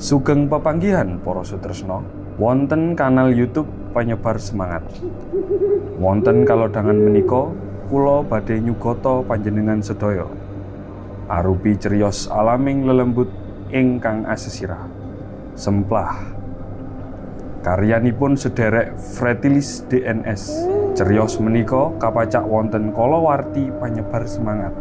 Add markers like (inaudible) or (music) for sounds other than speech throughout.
Sugeng pepanggihan para sutresna wonten kanal YouTube Penyebar Semangat. Wonten kalodhangan menika kula badhe nyugata panjenengan sedaya arupi ceriyos alaming lelembut ingkang asesirah. Semplah karyanipun sederek Fretilis DNS. Ceriyos menika kapacak wonten kalawarti Panyebar Semangat.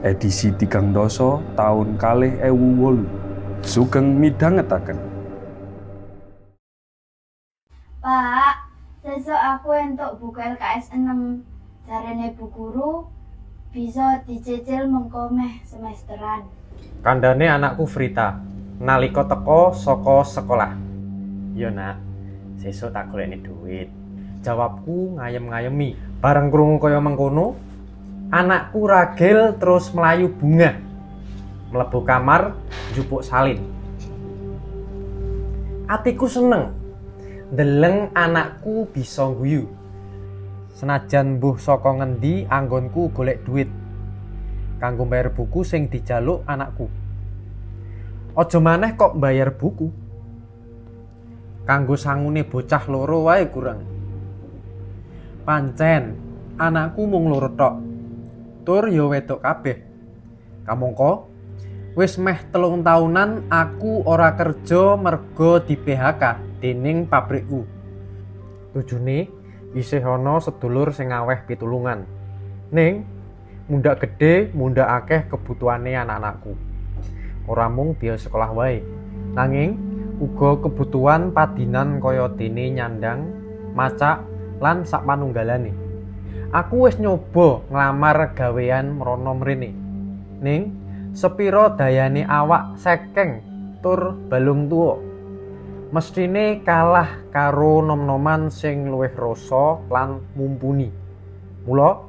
Edisi tigang doso tahun kalih ewu wolu. Sugeng midhangetaken. Pak, sesuk aku entuk buku LKS 6. Jarene Bu Guru bisa dicicil mengko meh semesteran. Kandane anakku Frita, nalika teko saka sekolah. Yo nak, sesuk tak golekne duit. Jawabku ngayem-ngayemi. Bareng krungu kaya mengkono, anakku ragil terus melayu bunga. Mlebu kamar, njupuk salin. Atiku seneng. Deleng anakku bisa guyu. Senajan mbuh saka ngendi anggonku golek duit kanggo bayar buku sing dijaluk anakku. Aja maneh kok bayar buku. Kanggo sangune bocah loro wae kurang. Pancen anakku mung loro tok. Tur ya wedok kabeh. Kamangka wis meh telung taunan aku ora kerja mergo di PHK dening pabrikku. Tujune isih ana sedulur sing ngaweh pitulungan. Ning mundak gede, mundak akeh kebutuhane anak-anakku. Ora mung biaya sekolah wae, nanging uga kebutuhan padinan kaya dene nyandang, macak, lan sak panunggalane. Aku wis nyoba nglamar gawean mrono mrene. Ning sepiro dayane awak sekeng tur balung tuwa. Mestine kalah karo nom-noman sing luwih rasa lan mumpuni. Mula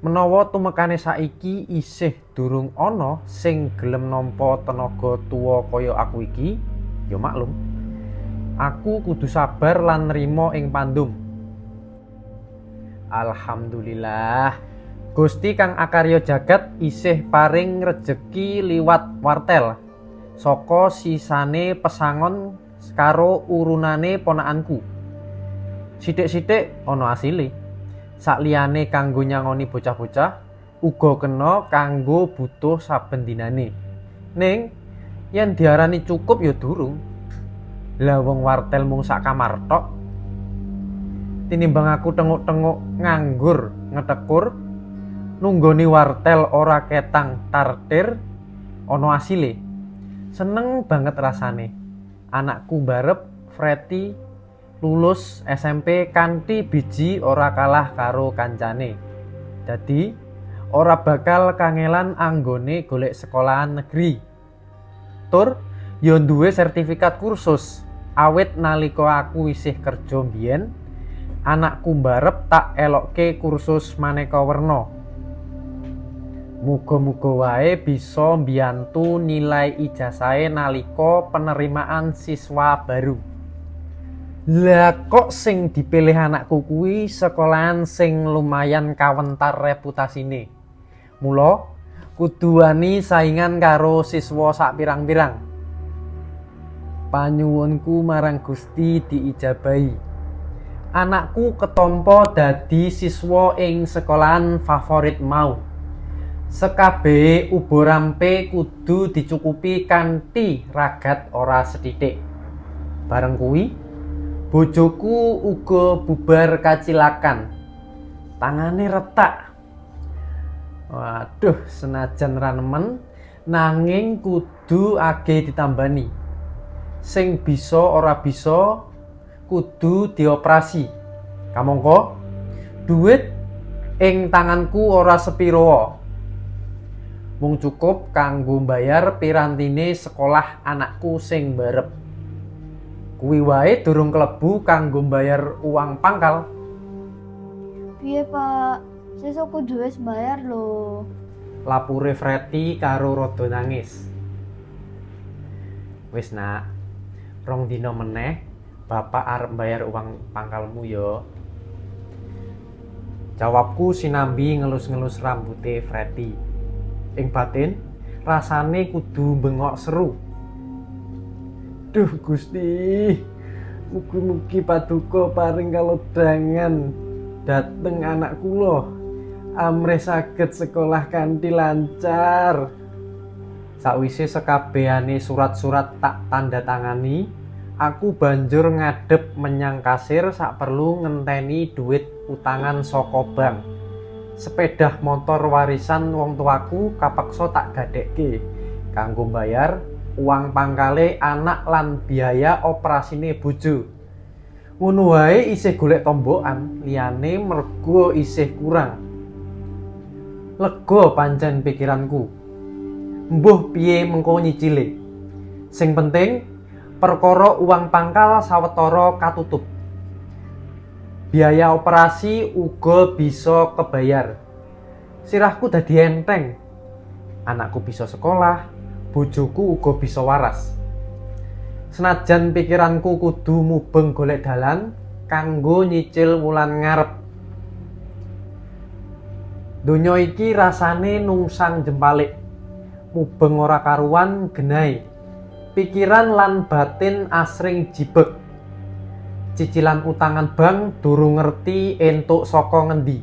menawa tumekane saiki isih durung ana sing gelem nampa tenaga tuwa kaya aku iki ya maklum aku kudu sabar lan nrimo ing pandum Alhamdulillah Gusti kang akarya jagat isih paring rejeki liwat wartel. Saka sisane pesangon karo urunane ponakanku. Sithik-sithik ana asile. Sakliyane kanggo nyangoni bocah-bocah uga kena kanggo butuh saben dinane. Ning yen diarani cukup ya durung. Lah wong wartel mung sak kamar tok. Tinimbang aku tenguk-tenguk nganggur ngetekur nunggoni wartel ora ketang tartir ono asile seneng banget rasane anakku barep Freddy lulus SMP kanthi biji ora kalah karo kancane. Dadi ora bakal kangelan anggone golek sekolahan negeri. Tur yo duwe sertifikat kursus. Awit nalika aku isih kerja mbiyen, anakku mbarep tak elokke kursus maneka werna. Muga-muga wae bisa mbiyantu nilai ijazahe nalika penerimaan siswa baru. Lah kok sing dipilih anakku kuwi sekolahan sing lumayan kawentar reputasine. Mula kudu wani saingan karo siswa sak pirang-pirang. Panyuwunku marang Gusti diijabahi. Anakku ketompo dadi siswa ing sekolahan favorit mau. Sekabehe uborampe kudu dicukupi kanthi ragat ora sethithik. Bareng kuwi, bojoku uga bubar kacilakan. Tangane retak. Waduh senajan ranemen nanging kudu age ditambani. Sing bisa ora bisa kudu dioperasi. Kamangka duit ing tanganku ora sepiro mung cukup kanggo bayar pirantine sekolah anakku sing barep kuwi wae durung klebu kanggo bayar uang pangkal. Piye, Pak? Sesuk kudu wis bayar lho. Lapure Freti karo rada nangis. Wis nak, rong dina meneh bapak arep bayar uang pangkalmu yo. Jawabku sinambi ngelus-ngelus rambute Freti. Ing batin rasane kudu bengok seru. Duh Gusti, mugi-mugi paduka paring kalodhangan dateng anak kula. Amre saged sekolah kanthi lancar. Sakwise sekabehane surat-surat tak tanda tangani, aku banjur ngadep menyang kasir sak perlu ngenteni duit utangan saka bank. Sepeda motor warisan wong tuaku kapaksa tak gadekke kanggo bayar uang pangkale anak lan biaya operasine bojo. Ngono wae isih golek tombokan, liyane mergo isih kurang. Lega pancen pikiranku. Mbuh piye mengko nyicile. Sing penting perkara uang pangkal sawetara katutup. Biaya operasi uga bisa kebayar. Sirahku dadi enteng. Anakku bisa sekolah, bojoku uga bisa waras. Senajan pikiranku kudu mubeng golek dalan kanggo nyicil wulan ngarep. Donya iki rasane nungsang jempalik. Mubeng ora karuan genai. Pikiran lan batin asring jibek. Cicilan utangan bank durung ngerti entuk saka ngendi.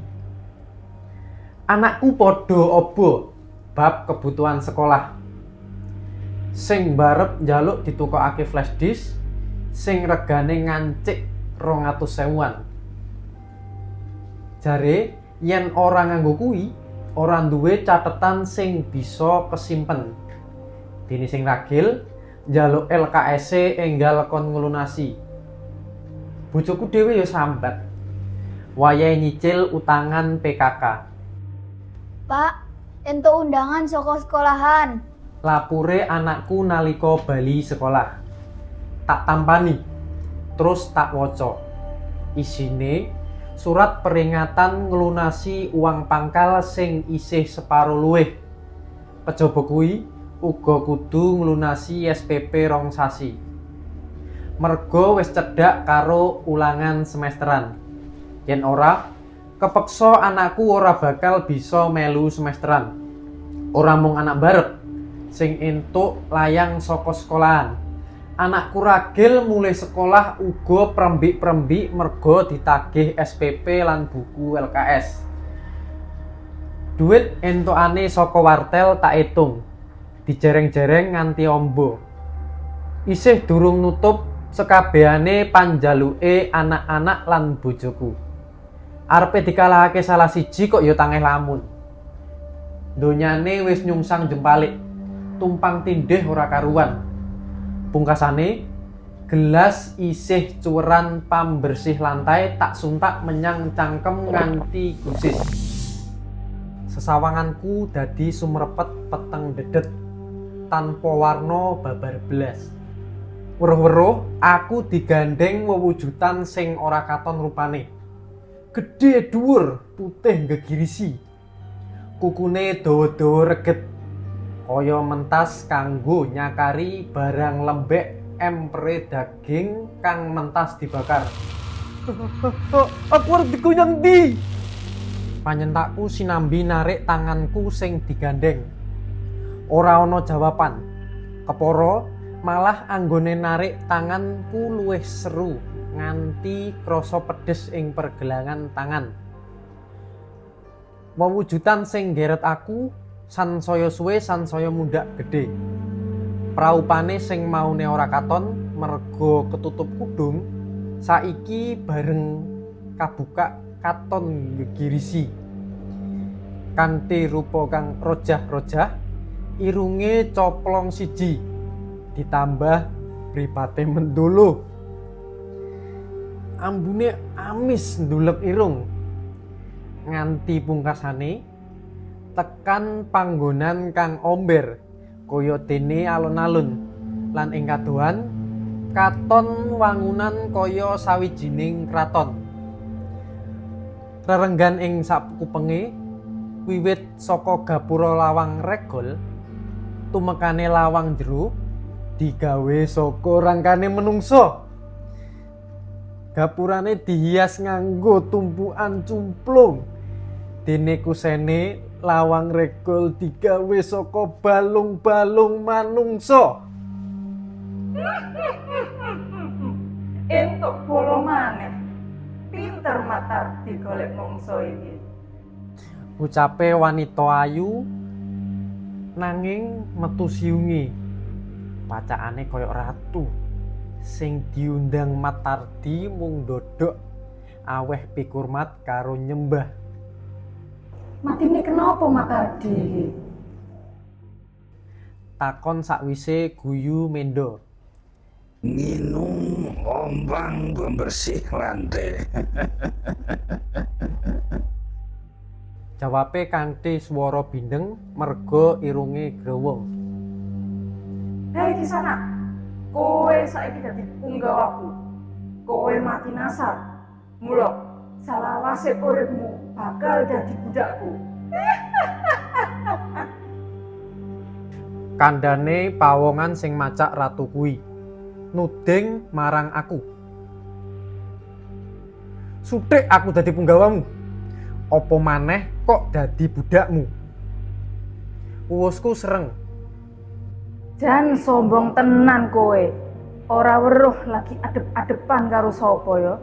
Anakku padha obo bab kebutuhan sekolah. Sing barep njaluk ditukokake flash disk, sing regane ngancik 200 sewuan. Jare yen ora nganggo kuwi, ora duwe catetan sing bisa kesimpen. Dene sing ragil njaluk LKS enggal kon ngelunasi. Bojoku dhewe ya sambat. Wayahe nyicil utangan PKK. Pak, entuk undangan saka sekolahan. lapure anakku nalika bali sekolah. Tak tampani, terus tak waca. Isine surat peringatan ngelunasi uang pangkal sing isih separo luwih. Kejaba kuwi uga kudu ngelunasi SPP rong sasi. Mergo wis cedhak karo ulangan semesteran. Yen ora, kepeksa anakku ora bakal bisa melu semesteran. Ora mung anak barep, sing entuk layang saka sekolahan. Anakku ragil mulai sekolah uga prembik-prembik mergo ditagih SPP lan buku LKS. Duit entukane saka wartel tak hitung. Dijereng-jereng nganti ombo. Isih durung nutup sekabehane panjaluke anak-anak lan bojoku. Arepe dikalahake salah siji kok ya tangeh lamun. Donyane wis nyungsang jempalik tumpang tindih ora karuan. Pungkasane gelas isih cuweran pambersih lantai tak suntak menyang cangkem nganti gusis. Sesawanganku dadi sumrepet peteng dedet tanpa warna babar belas. Weruh-weruh aku digandeng wewujudan sing ora katon rupane. Gedhe dhuwur, putih gegirisi. Kukune dawa-dawa reget kaya mentas kanggo nyakari barang lembek empere daging kang mentas dibakar. (laughs) Aku arep dikunyang di. Panyentakku sinambi narik tanganku sing digandeng. Ora ana jawaban. Keporo malah anggone narik tanganku luwih seru nganti krasa pedes ing pergelangan tangan. Wewujudan sing geret aku sansaya suwe sansaya mundak gedhe. Praupane sing maune ora katon merga ketutup kudung, saiki bareng kabuka katon gegirisi. Kanthi rupa kang rojah-rojah, irunge coplong siji, ditambah mripate mendolo. Ambune amis ndulek irung. Nganti pungkasane tekan panggonan kang omber kaya dene alun-alun lan ing kadohan katon wangunan kaya sawijining kraton rerenggan ing sakupenge wiwit saka gapura lawang regol tumekane lawang jero digawe saka rangkane menungso gapurane dihias nganggo tumpukan cumplung dene kusene lawang regol digawe saka balung-balung manungsa. Entuk bolo maneh. Pinter matar digolek mongso iki. Ucape wanita ayu nanging metu siungi. Pacaane koyok ratu. Sing diundang Matardi mung dodok aweh pikurmat karo nyembah. Matine kenapa Matardi? Takon sakwise guyu mendo. Minum ombang pembersih lantai. Jawabe kanthi swara bindeng merga irunge growong. Hei di sana, kowe saiki dadi punggawaku. Kowe mati nasar. Mula salawase uripmu bakal dadi budakku. (laughs) Kandhane pawongan sing macak ratu kuwi nuding marang aku. Sutik aku dadi punggawamu. Apa maneh kok dadi budakmu? Uwusku sereng. Jan sombong tenan kowe. Ora weruh lagi adep-adepan karo sapa ya.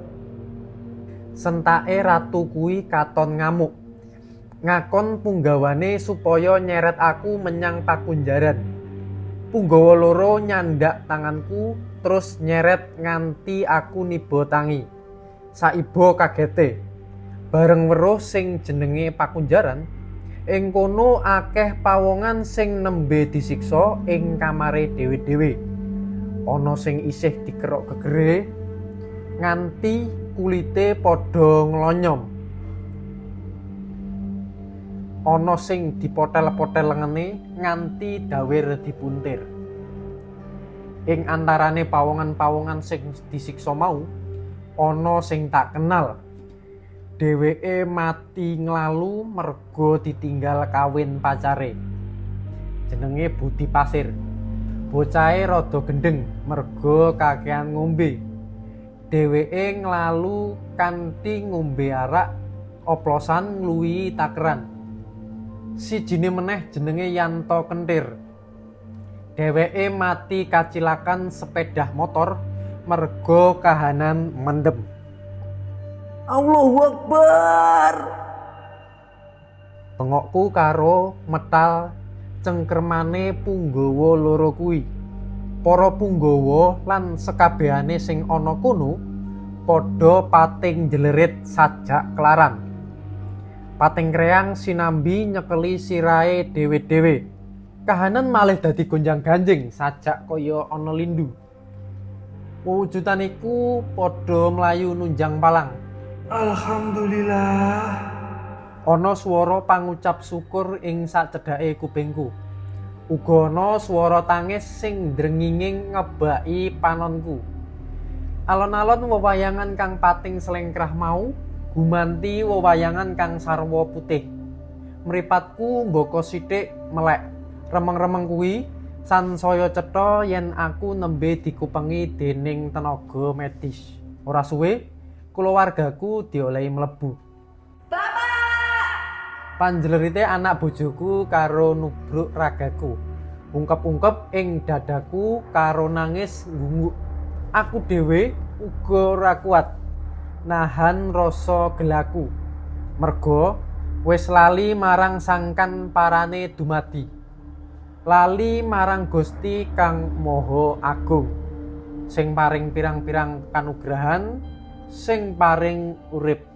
Sentake ratu kuwi katon ngamuk. Ngakon punggawane supaya nyeret aku menyang pakunjaran. Punggawa loro nyandak tanganku terus nyeret nganti aku niba tangi. Saiba kagete. Bareng weruh sing jenenge pakunjaran, ing kono akeh pawongan sing nembe disiksa ing kamare dhewe-dhewe. Ana sing isih dikerok gegere nganti kulite padha nglonyom. Ana sing dipotel-potel lengene nganti dawer dipuntir. Ing antarane pawongan-pawongan sing disiksa mau, ana sing tak kenal. Dheweke mati nglalu merga ditinggal kawin pacare. Jenenge Budi Pasir. Bocahe rada gendeng merga kakean ngombe. Dheweke nglalu kanthi ngombe arak oplosan ngluwi takeran. Sijine meneh jenenge Yanto Kentir. Dheweke mati kacilakan sepeda motor merga kahanan mendem. Allahu Akbar. Bengokku karo metal cengkermane punggawa loro kuwi. Para punggawa lan sekabehane sing ana kono padha pating jelerit sajak kelaran. Pating kreang sinambi nyekeli sirahe dhewe-dhewe. Kahanan malih dadi gonjang-ganjing sajak kaya ana lindu. Wujudan iku padha mlayu nunjang palang. Alhamdulillah. Ana swara pangucap syukur ing sacedhake kupingku. Uga ana swara tangis sing drenginging ngebaki panonku. Alon-alon wewayangan kang pating selengkrah mau gumanti wewayangan kang sarwa putih. Mripatku mboko sithik melek. Remeng-remeng kuwi sansaya cetha yen aku nembe dikupengi dening tenaga medis. Ora suwe kulawargaku diolehi mlebu. Panjlerite anak bojoku karo nubruk ragaku. Ungkep-ungkep ing dadaku karo nangis ngungguk. Aku dhewe uga ora kuat nahan rasa gelaku. Merga wis lali marang sangkan parane dumadi. Lali marang Gusti kang Maha Agung. Sing paring pirang-pirang kanugrahan, sing paring urip.